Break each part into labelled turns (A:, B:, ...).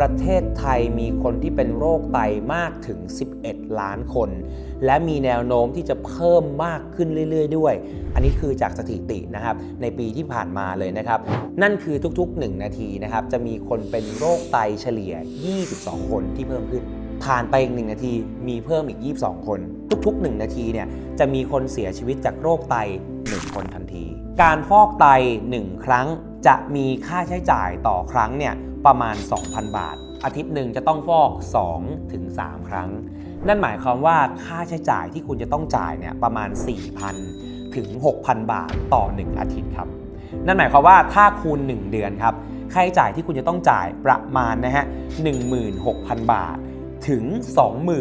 A: ประเทศไทยมีคนที่เป็นโรคไตมากถึง 11 ล้านคน และมีแนวโน้มที่จะเพิ่มมากขึ้นเรื่อย ๆ ด้วย อันนี้คือจากสถิตินะครับในปีที่ผ่านมาเลยนะครับ นั่นคือทุก ๆ 1 นาทีนะครับจะมีคนเป็นโรคไตเฉลี่ย 22 คนที่เพิ่มขึ้น ผ่านไปอีก1นาทีมีเพิ่มอีก 22 คน ทุก ๆ 1 นาทีเนี่ยจะมีคนเสียชีวิตจากโรคไต 1 คนทันที การฟอกไต 1 ครั้งจะมีค่าใช้จ่ายต่อครั้งเนี่ย ประมาณ 2,000 บาท อาทิตย์หนึ่งจะต้องฟอก 2 ถึง 3 ครั้ง นั่นหมายความว่าค่าใช้จ่ายที่คุณจะต้องจ่ายเนี่ยประมาณ 4,000 ถึง 6,000 บาทต่อ 1 อาทิตย์ครับ นั่นหมายความว่าถ้าคูณ 1 เดือนครับ ค่าใช้จ่ายที่คุณจะต้องจ่ายประมาณนะฮะ16,000 บาทถึง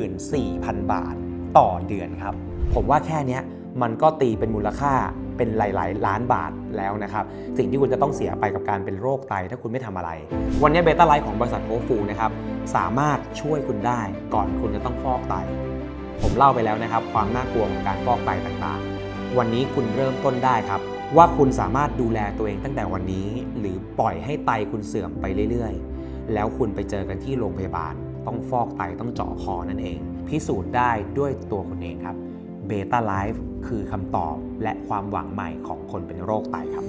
A: 24,000 บาทต่อเดือนครับ ผมว่าแค่นี้มันก็ตีเป็นมูลค่า เป็นหลาย ๆ ล้านบาทแล้วนะครับ สิ่งที่คุณจะต้องเสียไปกับการเป็นโรคไตถ้าคุณไม่ทำอะไร วันนี้เบต้าไลท์ของบริษัทโอฟูนะครับสามารถช่วยคุณได้ก่อนคุณจะต้องฟอกไต ผมเล่าไปแล้วนะครับ ความน่ากลัวของการฟอกไตต่างๆ วันนี้คุณเริ่มต้นได้ครับว่าคุณสามารถดูแลตัวเองตั้งแต่วันนี้ หรือปล่อยให้ไตคุณเสื่อมไปเรื่อย ๆ แล้วคุณไปเจอกันที่โรงพยาบาล ต้องฟอกไตต้องเจาะคอนั่นเอง พิสูจน์ได้ด้วยตัวคุณเองครับ เบต้าไลฟ์คือคำตอบและความหวังใหม่ของคนเป็นโรคไตครับ